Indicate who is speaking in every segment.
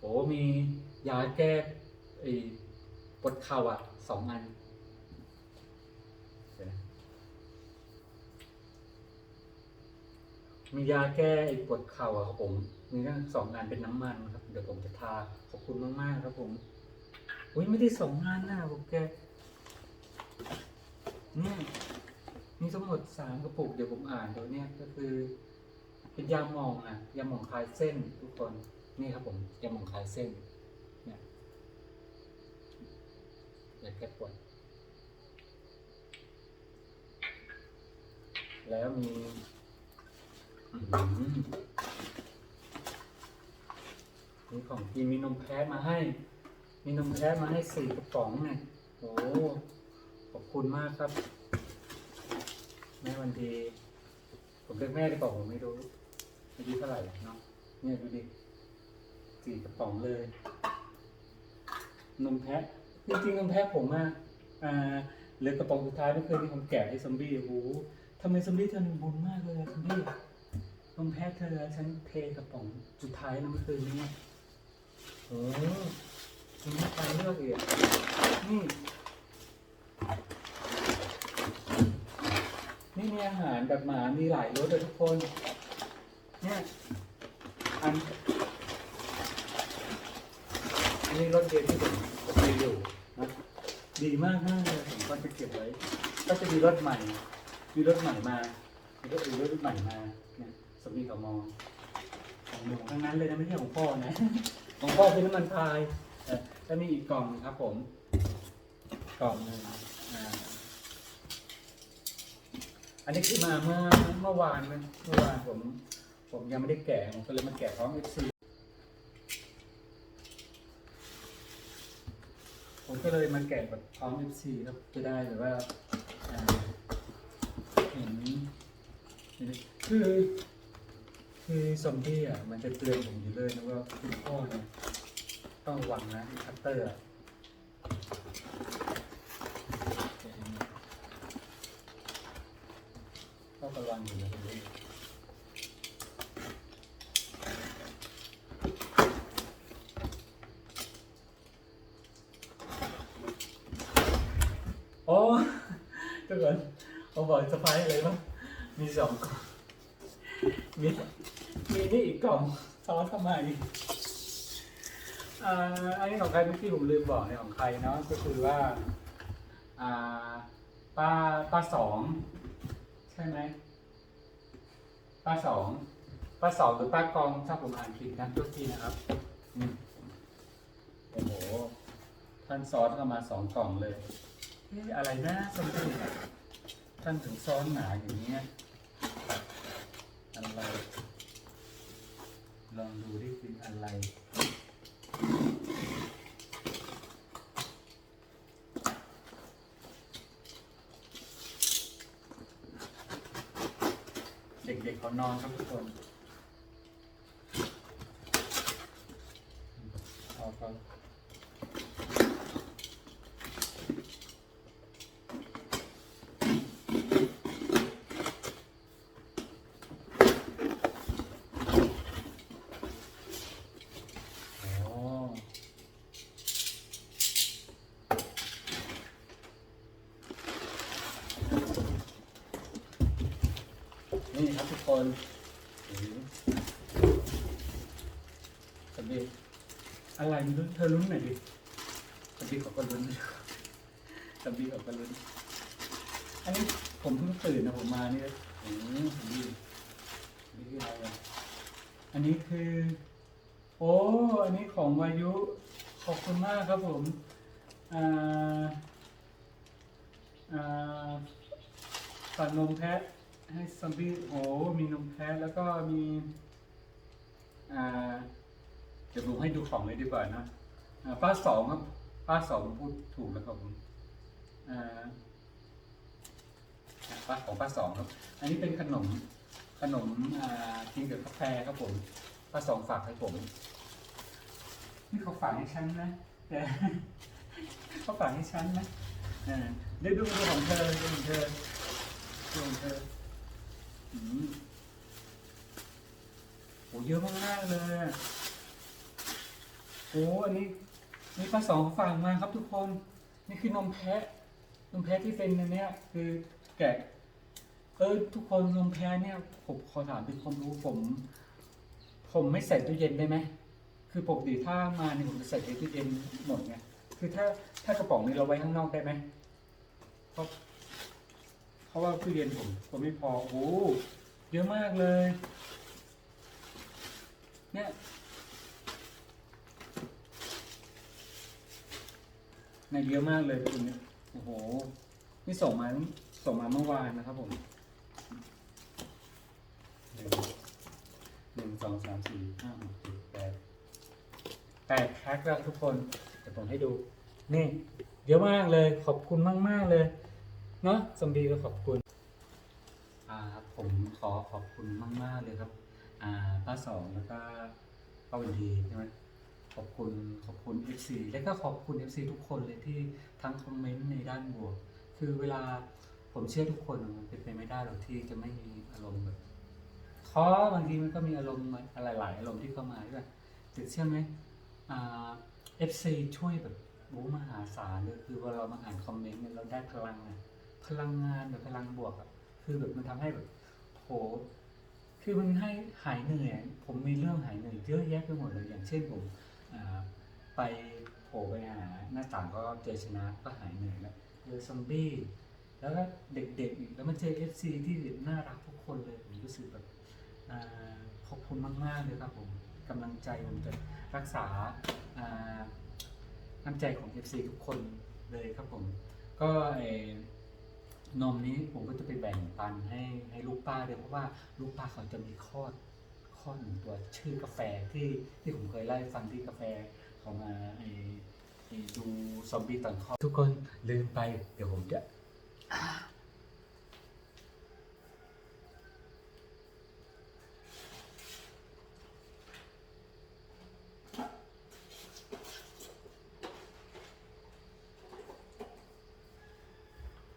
Speaker 1: โอ้มียาแก้ไอ้ปวดเข่าอะสองอันมียาแก้ไอ้ปวดเข่าอะครับผมมีทั้งสองอันเป็นน้ำมันครับ เดี๋ยวผมจะทาขอบคุณมากๆครับผมอุ้ยไม่ได้สองอันนะผมแกเนี่ยมีทั้งหมดสามกระปุกเดี๋ยวผมอ่านเดี๋ยวเนี่ยก็คือ เป็นยาหมองอะยาหมองคลายเส้นทุกคน นี่ครับผมยาหมองคลายเส้นเนี่ยยาแก้ปวดแล้วมีมีของกินมีนมแพะมาให้ มีนมแพะมาให้สี่กระป๋องเนี่ยโอ้ขอบคุณมากครับ แม่วันดี ผมเรียกแม่ได้บอกผมไม่รู้อายุเท่าไหร่เนาะเนี่ยดูดิ สี่กระป๋องเลย นมแพะจริงๆนมแพะผมอะอ่าเหลือกระป๋องสุดท้ายเมื่อคืนที่ผมแกะให้ซอมบี้โอ้โหทำไมซอมบี้เธอมีบุญมากเลยซอมบี้นมแพะเธอฉันเทกระป๋องสุดท้ายนะเมื่อคืนนี้อะโอ้มีน้ำตาลเลือกอีกนี่นี่มีอาหารแบบหมามีหลายรสเลยทุกคน เนี่ย อัน นี้รสเดียวที่ผมผมมีอยู่นะดีมากมากเลยผมก็จะเก็บไว้ ก็จะมีรสใหม่ มีรสใหม่มา มีรสอื่นรสใหม่มาเนี่ยสมีกับมองของหนูทั้งนั้นเลยนะไม่ใช่ของพ่อนะของพ่อเป็นน้ำมันพายเอ่อแล้วมีอีกกล่องครับผม กล่องหนึ่งอันนี้คือมาเมื่อเมื่อวานนเมื่อวานผม ผมยังไม่ได้แกะผมก็เลยมาแกะพร้อม FC ผม ก็เลยมาแกะแบบพร้อม FC ครับจะได้แบบว่าเห็นคือคือซอมบี้อะมันจะเตือนผมอยู่เลยนะว่าคุณพ่อเนี่ยต้องระวังนะคัตเตอร์อะแกะอย่างนี้ก็ระวังอยู่นะตรงนี้โอ้ทุกคนผม บอกสะพายอะไรบ้างมีสองกล่องมีมีนี่อีกกล่องซ้อนเข้ามาอีกอ่าอันนี้ของใครเมื่อกี้ผมลืมบอกเนี่ยของใครเนาะก็คือว่าอ่าป้าป้าสองใช่ไหมป้าสองป้าสองหรือป้ากองถ้าผมอ่านผิดนะทุกทีนะครับอืมโอ้โหท่านซ้อนเข้ามาสองกล่องเลยเอ๊ะอะไรนะสมมติ ท่านถึงซ้อนหนาอย่างนี้อะไร ลองดูดิเป็นอะไร เด็กๆเขานอนครับทุกคนเอาครับโอ้ นี่ครับทุกคนสวัสดีอะไรไม่รู้เธอลุ้นหน่อยดิสวัสดีขอก็ลุ้นสวัสดีขอก็ลุ้นอันนี้ผมเพิ่งตื่นนะผมมานี่อืมดีนี่คืออะไรอันนี้คือ โอ้ อันนี้ของวายุ ขอบคุณมากครับผม อ่า อ่าตัดนมแพะ ให้ซอมบี้โอ้มีนมแพะแล้วก็มีอ่าเดี๋ยวผมให้ดูของเลยดีกว่านะป้าสองครับป้าสองพูดถูกแล้วครับผมป้าของป้าสองครับ อันนี้เป็นขนมขนมกินกับกาแฟครับผมป้าสองฝากให้ผม นี่เขาฝากให้ฉันนะแต่เขาฝากให้ฉันนะอ่าเดี๋ยวดูของเธอดูของเธอดูของเธอ โหเยอะมากๆเลยโอ้อันนี้นี่ป้าสองเขาฝากมาครับทุกคน นี่คือนมแพะ นมแพะที่เป็นอันเนี้ย คือแกะ เออ ทุกคนนมแพะเนี่ย ผมขอถามเป็นความรู้ผม ผมไม่ใส่ตู้เย็นได้ไหมคือปกติถ้ามาเนี่ยผมจะใส่ในตู้เย็นหมดไงคือถ้าถ้ากระป๋องนี้เราไว้ข้างนอกได้ไหมเพราะ ราะว่าตู้เย็นผมผมไม่พอ โอ้โหเยอะมากเลย เนี่ยในเยอะมากเลยคุณเนี่ยโอ้โห นี่ส่งมาส่งมาเมื่อวานนะครับผมหนึ่งหนึ่งสองสามสี่ห้าหกเจ็ดแปดแปดแพ็คแล้วทุกคนเดี๋ยวผมให้ดู นี่เยอะมากเลยขอบคุณมากมากๆเลย เนาะสมบีก็ขอบคุณอ่าครับผมขอขอบคุณมากมาก ๆ เลยครับ อ่าป้าสองแล้วก็ป้าวันดีใช่ไหมขอบคุณขอบคุณ FC และก็ขอบคุณ FC ทุกคนเลยที่ทั้งคอมเมนต์ในด้านบวก คือเวลาผมเชื่อทุกคนมันเป็นไปไม่ได้หรอกที่จะไม่มีอารมณ์แบบท้อบางทีมันก็มีอารมณ์อะไรหลายอารมณ์ที่เข้ามาด้วยแต่เชื่อไหมอ่า FC ช่วยแบบรู้มหาศาลเลยคือเวลาเรามาอ่านคอมเมนต์เนี่ยเราได้พลังอะ พลังงานแบบพลังบวกอะคือแบบมันทำให้แบบโหคือมันให้หายเหนื่อย ผมมีเรื่องหายเหนื่อยเยอะแยะไปหมดเลยอย่างเช่นผมไปโผล่ไปหาหน้าต่างก็เจอชนะก็หายเหนื่อยแล้วเจอซอมบี้แล้วก็เด็กๆอีกแล้วมันเจอเอฟซีที่น่ารักทุกคนเลยผมรู้สึกแบบอขอบคุณมากๆเลยครับผมกำลังใจผมจะรักษาน้ำใจของ FC ทุกคนเลยครับผมก็เอ่อ นมนี้ผมก็จะไปแบ่งปันให้ให้ลูกป้าด้วยเพราะว่าลูกป้าเขาจะมีข้อข้อหนึ่งตัวชื่อกาแฟที่ที่ผมเคยไล่ฟังที่กาแฟเขามาไอ้ไอ้ดูซอมบี้ตอนคลอทุกคนลืมไปเดี๋ยวผมจะ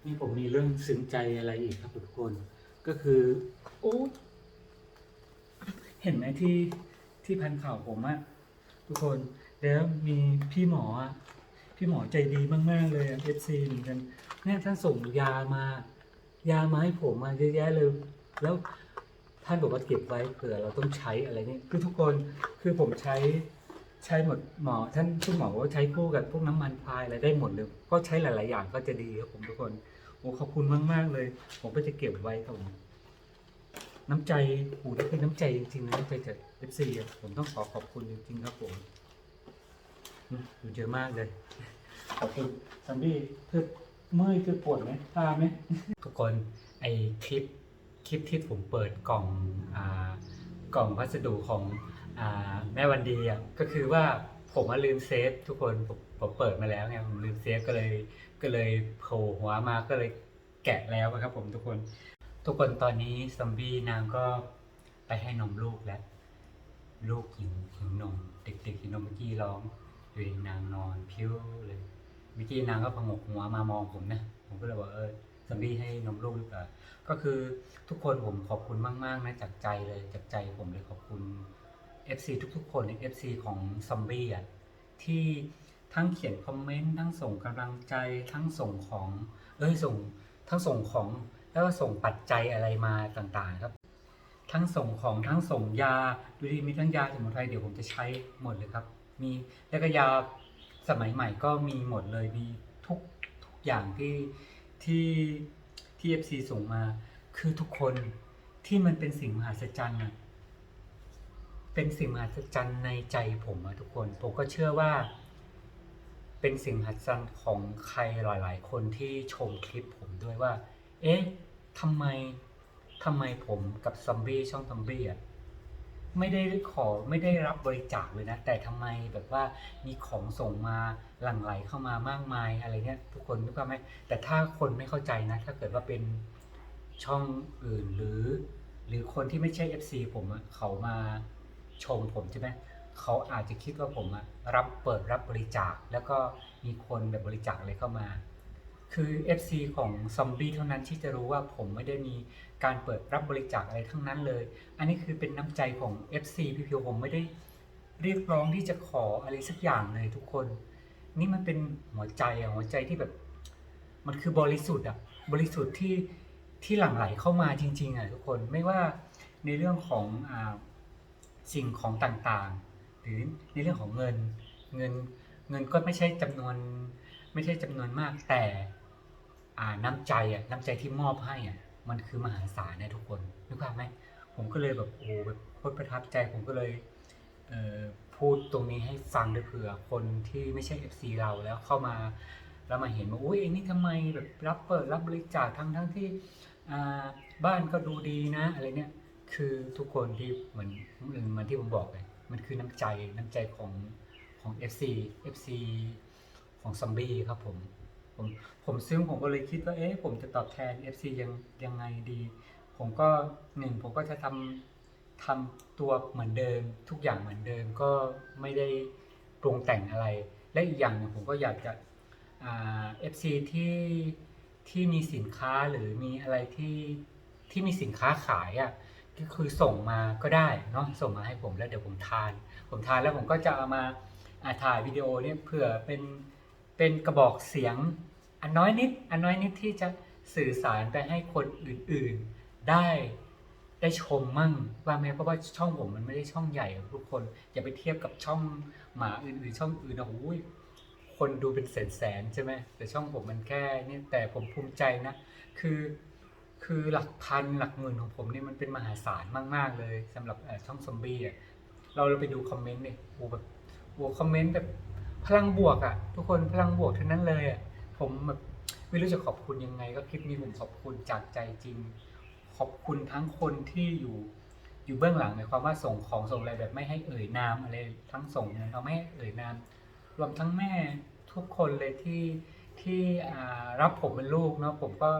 Speaker 1: นี่ผมมีเรื่อง ซึ้งใจอะไรอีกครับทุกคน ก็คือโอ้เห็นไหมที่ที่พันข่าวผมอะทุกคนแล้วมีพี่หมออะพี่หมอใจดีมาก ๆ เลยเอฟซีเหมือนกันเนี่ยท่านส่งยามายามาให้ผมมาเยอะแยะเลย แล้วท่านบอกว่าเก็บไว้เผื่อเราต้องใช้อะไรเนี่ยคือทุกคนคือผมใช้ใช้หมดหมอท่านคุณหมอว่าใช้คู่กับพวกน้ำมันพายอะไรได้หมดเลย ก็ใช้หลาย ๆ อย่างก็จะดีครับผมทุกคน โอ้ขอบคุณมากมากๆเลย ผมก็จะเก็บไว้ครับผมน้ำใจโอ้นี่คือน้ำใจจริงๆนะน้ำใจจากเอฟซีผมต้องขอขอบคุณจริงๆครับผมอืมอยู่เยอะมากเลย ขอบคุณซัมบี้คือเมื่อยคือปวดไหมตาไหมทุกคนไอคลิปคลิปที่ผมเปิดกล่องอ่ากล่องพัสดุของอ่าแม่วันดีอะก็คือว่าผมมาลืมเซฟทุกคนผมผมเปิดมาแล้วไงผมลืมเซฟก็เลย ก็เลยโผล่หัวมาก็เลยแกะแล้วนะครับผมทุกคน ทุกคนตอนนี้ซอมบี้นางก็ไปให้นมลูกแล้ว ลูกหิวหิวนมเด็กๆหิวนมเมื่อกี้ร้องอยู่ดีนางนอนพิ้วเลยเมื่อกี้นางก็พงกหัวมามองผมนะผมก็เลยบอกเออซอมบี้ให้นมลูกหรือเปล่าก็คือทุกคนผมขอบคุณมากๆนะจากใจเลยจากใจผมเลยขอบคุณ FC ทุกๆ คนใน FC ของซอมบี้อะที่ ทั้งเขียนคอมเมนต์ทั้งส่งกำลังใจทั้งส่งของ เอ้ยส่งทั้งส่งของแล้วก็ส่งปัจจัยอะไรมาต่างๆ ครับ ทั้งส่งของทั้งส่งยาดูดีมีทั้งยาสมุนไพรเดี๋ยวผมจะใช้หมดเลยครับ มีแล้วก็ยาสมัยใหม่ก็มีหมดเลยมีทุกทุกอย่างที่ที่ที่ FC ส่งมา คือทุกคนที่มันเป็นสิ่งมหัศจรรย์อะเป็นสิ่งมหัศจรรย์ในใจผมอะทุกคน ผมก็เชื่อว่า เป็นสิ่งมหัศจรรย์ของใครหลาย ๆ คนที่ชมคลิปผมด้วยว่า เอ๊ะทำไมทำไมผมกับซอมบี้ช่องซอมบี้อะไม่ได้ขอไม่ได้รับบริจาคเลยนะ แต่ทำไมแบบว่ามีของส่งมาหลั่งไหลเข้ามามากมายอะไรเงี้ยทุกคนนึกว่าไหมแต่ถ้าคนไม่เข้าใจนะ ถ้าเกิดว่าเป็นช่องอื่นหรือ หรือคนที่ไม่ใช่ FC ผมอะเขามาชมผมใช่ไหมเขาอาจจะคิดว่าผมอะ รับเปิดรับบริจาค แล้วก็มีคนแบบบริจาคอะไรเข้ามา คือ FC ของซอมบี้เท่านั้นที่จะรู้ว่าผมไม่ได้มีการเปิดรับบริจาคอะไรทั้งนั้นเลย อันนี้คือเป็นน้ำใจของ FC พี่พิวผมไม่ได้
Speaker 2: เรียกร้องที่จะขออะไรสักอย่างเลยทุกคน นี่มันเป็นหัวใจอะหัวใจที่แบบ มันคือบริสุทธิ์อะบริสุทธิ์ที่ที่หลั่งไหลเข้ามาจริงๆอะทุกคนไม่ว่าในเรื่องของอสิ่งของต่างๆ หรือในเรื่องของเงิน เงินเงินก็ไม่ใช่จำนวน ไม่ใช่จำนวนมากแต่อ่าน้ำใจอะน้ำใจที่มอบให้อะมันคือมหาศาลนะทุกคนนึกภาพไหมผมก็เลยแบบโอ้แบบโคตรประทับใจผมก็เลยเออพูดตรงนี้ให้ฟังด้วยเผื่อคนที่ไม่ใช่ FC เราแล้วเข้ามาแล้วมาเห็นว่าอุ้ยเอ็งนี่ทำไมแบบรับเปิดรับบริจาคทั้งทั้งที่อ่าบ้านก็ดูดีนะอะไรเนี่ยคือทุกคนที่เหมือนเหมือนที่ผมบอกเลย มันคือน้ำใจน้ำใจของของ FC FC ของซัมบี้ครับผมผมผมซึ่งผมก็เลยคิดว่าเอ๊ะผมจะตอบแทน FC ยังยังไงดี ผมก็หนึ่งผมก็จะทำทำตัวเหมือนเดิม ทุกอย่างเหมือนเดิมก็ไม่ได้ปรุงแต่งอะไร และอีกอย่างหนึ่งผมก็อยากจะเอฟซีที่ที่มีสินค้าหรือมีอะไรที่ที่มีสินค้าขายอะ ก็คือส่งมาก็ได้เนาะส่งมาให้ผมแล้วเดี๋ยวผมทาน ผมทานแล้วผมก็จะเอามาอาถ่ายวิดีโอเนี่ยเผื่อเป็นเป็นกระบอกเสียงอันน้อยนิด อันน้อยนิดที่จะสื่อสารไปให้คนอื่นๆ ได้ได้ชมมั่งว่าไหมเพราะว่าช่องผมมันไม่ได้ช่องใหญ่อะทุกคนอย่าไปเทียบกับช่องหมาอื่นๆ ช่องอื่นนะโอ้ยคนดูเป็นแสนแสนๆใช่ไหมแต่ช่องผมมันแค่นี่แต่ผมภูมิใจนะ คือ คือหลักพันหลักหมื่นของผมเนี่ยมันเป็นมหาศาลมาก ๆ เลยสำหรับช่องซอมบี้อะเราเราไปดูคอมเมนต์เนี่ยโอ้แบบโอ้คอมเมนต์แบบพลังบวกอะ ทุกคนพลังบวกทั้งนั้นเลยอะผมแบบไม่รู้จะขอบคุณยังไง ก็คลิปนี้ผมขอบคุณจากใจจริง ขอบคุณทั้งคนที่อยู่อยู่เบื้องหลังหมายความว่าส่งของส่งอะไรแบบไม่ให้เอ่ยนามอะไรทั้งส่งเนี่ยเราไม่ให้เอ่ยนาม รวมทั้งแม่ทุกคนเลยที่ที่อ่ารับผมเป็นลูกเนาะผมก็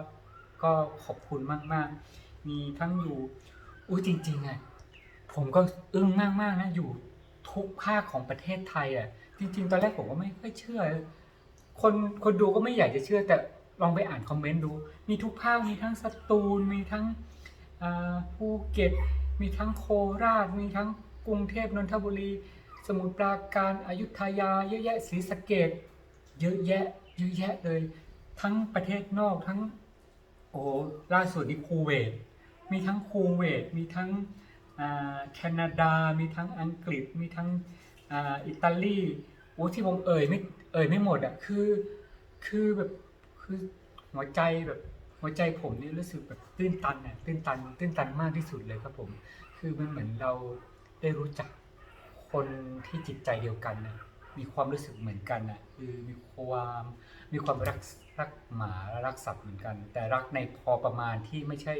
Speaker 2: ก็ขอบคุณมาก ๆ มีทั้งอยู่อุ้ยจริงๆอะผมก็อึ้งมากๆนะอยู่ทุกภาคของประเทศไทยอะจริง ๆ ตอนแรกผมก็ไม่ค่อยเชื่อ คนคนดูก็ไม่อยากจะเชื่อแต่ลองไปอ่านคอมเมนต์ดู มีทุกภาคมีทั้งสตูล มีทั้งภูเก็ต มีทั้งโคราช มีทั้งกรุงเทพนนทบุรี สมุทรปราการอายุทยา เยอะแยะศรีสะเกดเยอะแยะ เยอะแยะเลย ทั้งประเทศนอกทั้ง โอ้ล่าสุดนี่คูเวตมีทั้งคูเวตมีทั้งแคนาดา มีทั้งอังกฤษ มีทั้งอิตาลีโอ้ที่ผมเอ่ยไม่เอ่ยไม่หมดอะคือคือแบบคือหัวใจแบบหัวใจผมนี่รู้สึกแบบตื้นตันอะตื้นตันตื้นตันมากที่สุดเลยครับผม คือมันเหมือนเราได้รู้จักคนที่จิตใจเดียวกันนะมีความรู้สึกเหมือนกันนะคือมีความ มีความรักรักหมาและรักสัตว์เหมือนกัน แต่รักในพอประมาณที่ไม่ใช่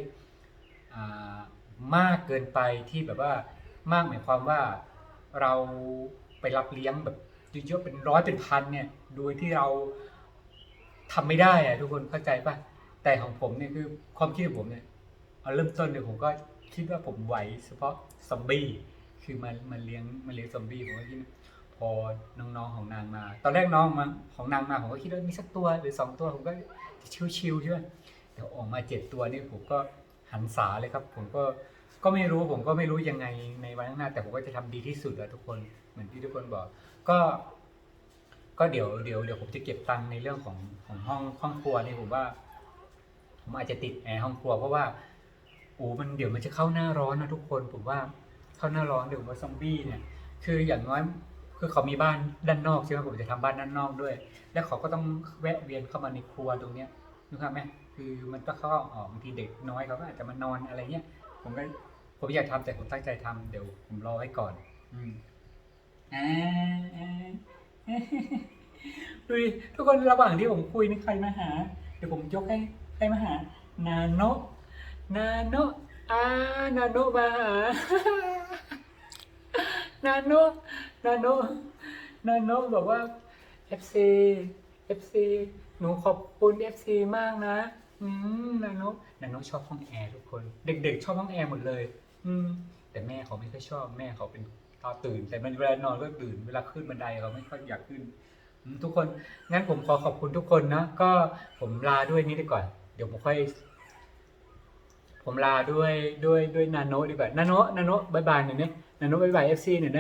Speaker 2: อ่ามากเกินไปที่แบบว่ามากหมายความว่าเราไปรับเลี้ยงแบบเยอะๆเป็นร้อยเป็นพันเนี่ยโดยที่เราทำไม่ได้อะทุกคนเข้าใจปะแต่ของผมเนี่ยคือความคิดของผมเนี่ยเอาเริ่มต้นเนี่ยผมก็คิดว่าผมไหวเฉพาะซอมบี้คือมันมันเลี้ยงมันเลี้ยงซอมบี้ผมก็คิดว่าพ อน้องๆของนางมา ตอนแรกน้องมาของนางมาผมก็คิดว่ามีสักตัวหรือสองตัวผมก็ชิวๆใช่ไหมเดี๋ยวออกมาเจ็ดตัวนี่ผมก็หันษาเลยครับ ผมก็ก็ไม่รู้ผมก็ไม่รู้ยังไงในวันข้างหน้า แต่ผมก็จะทำดีที่สุดแล้วทุกคนเหมือนที่ทุกคนบอก ก็ ก็เดี๋ยวเดี๋ยวเดี๋ยวผมจะเก็บตังค์ในเรื่องของของห้องห้องครัวนี่ผมว่า ผมอาจจะติดแอร์ห้องครัว เพราะว่าโอ้มันเดี๋ยวมันจะเข้าหน้าร้อนนะทุกคน ผมว่าเข้าหน้าร้อนเดี๋ยวว่าซอมบี้เนี่ย คืออย่างน้อย คือเขามีบ้านด้านนอกใช่ไหมผมจะทำบ้านด้านนอกด้วย แล้วเขาก็ต้องแวะเวียนเข้ามาในครัวตรงเนี้ยนึกภาพไหมคือมันก็เข้าออกบางทีเด็กน้อยเขาก็อาจจะมานอนอะไรเงี้ยผมก็ผมอยากทำแต่ผมตั้งใจทำเดี๋ยวผมรอไว้ก่อน อืมอ่าอ่าดูดิทุกคนระหว่างที่ผมคุยนี่ใครมาหา เดี๋ยวผมยกให้ใครมาหา นาโนนาโนอานาโนมาหา นาโนนาโนนาโนบอกว่า FC FC หนูขอบคุณ FC มากนะ อืมนาโนนาโนชอบห้องแอร์ทุกคน เด็กๆ ชอบห้องแอร์หมดเลย อืม แต่แม่เขาไม่ค่อยชอบแม่เขาเป็นตาตื่น แต่มันเวลานอนก็ตื่นเวลาขึ้นบันไดเขาไม่ค่อยอยากขึ้น ทุกคนงั้นผมขอขอบคุณทุกคนนะก็ผมลาด้วยนี้ดีกว่าเดี๋ยวผมค่อย ผมลาด้วยด้วยด้วยนาโนดีกว่านาโนนาโนบายบายหน่อยเนี่ย นาโนบายบายเอฟซีเนี่ยนะ